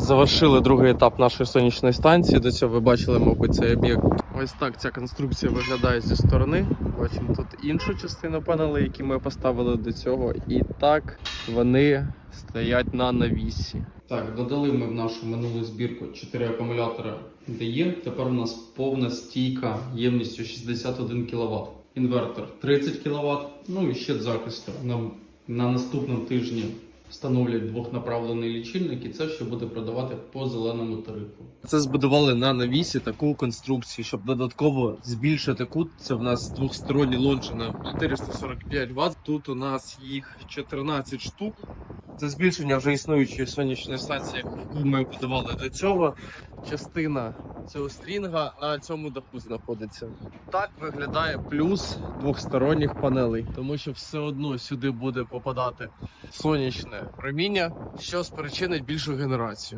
Завершили другий етап нашої сонячної станції. До цього ви бачили, мабуть, цей об'єкт. Ось так ця конструкція виглядає зі сторони. Бачимо тут іншу частину панелей, які ми поставили до цього. І так вони стоять на навісі. Так, додали ми в нашу минулу збірку 4 акумулятора DE. Тепер у нас повна стійка ємністю 61 кВт. Інвертор 30 кВт. Ну і ще захисту. Нам на наступному тижні встановлять двохнаправлений лічильник, і це ще буде продавати по зеленому тарифу. Це збудували на навісі таку конструкцію, щоб додатково збільшити кут. Це в нас двохсторонні лонжі на 445 Вт. Тут у нас їх 14 штук. Це збільшення вже існуючої сонячної станції, яку ми будували до цього. Частина цього стрінга на цьому даху знаходиться. Так виглядає плюс двохсторонніх панелей, тому що все одно сюди буде попадати сонячне проміння, що спричинить більшу генерацію.